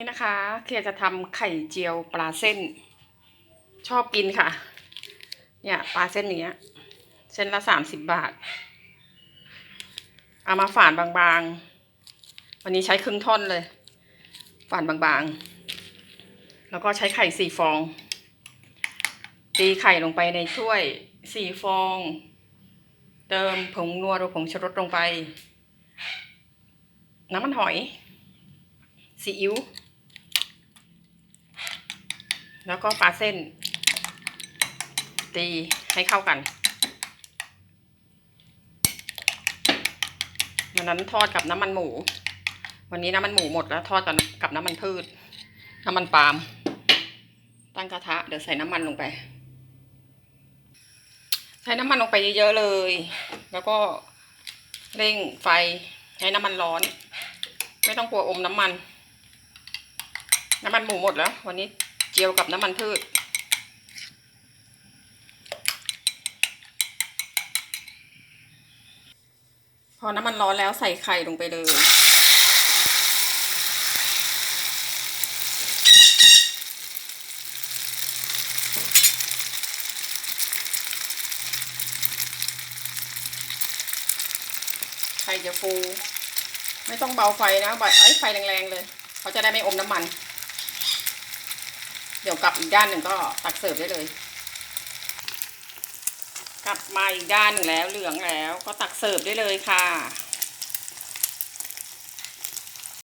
นี่นะคะเคียร์จะทำไข่เจียวปลาเส้น ชอบกินค่ะ เนี่ยปลาเส้นเนี้ยเส้นละสามสิบบาท เอามาฝานบางๆ วันนี้ใช้ครึ่งท่อนเลย ฝานบางๆ แล้วก็ใช้ไข่สี่ฟอง ตีไข่ลงไปในถ้วยสี่ฟอง เติมผงนัวหรือผงชูรสลงไป น้ำมันหอยซีอิ๊ว แล้วก็ปลาเส้น ตีให้เข้ากันวันนั้นทอดกับน้ำมันหมู วันนี้น้ำมันหมูหมดแล้วทอดกับกับน้ำมันพืช น้ำมันปาล์มตั้งกระทะเดี๋ยวใส่น้ำมันลงไปใช้น้ำมันลงไปเยอะๆเลย แล้วก็เร่งไฟให้น้ำมันร้อน ไม่ต้องกลัวอมน้ำมัน น้ำมันหมูหมดแล้ว วันนี้ เจียวกับน้ำมันพืช พอน้ำมันร้อนแล้วใส่ไข่ลงไปเลย ไข่จะฟู ไม่ต้องเบาไฟนะบบไอ้ยไฟแรงๆเลย เขาจะได้ไม่อมน้ำมัน ดี๋ยวกลับอีกด้านหนึ่งก็ตักเสิร์ฟได้เลย กลับมาอีกด้านหนึ่งแล้วเหลืองแล้ว ก็ตักเสิร์ฟได้เลยค่ะ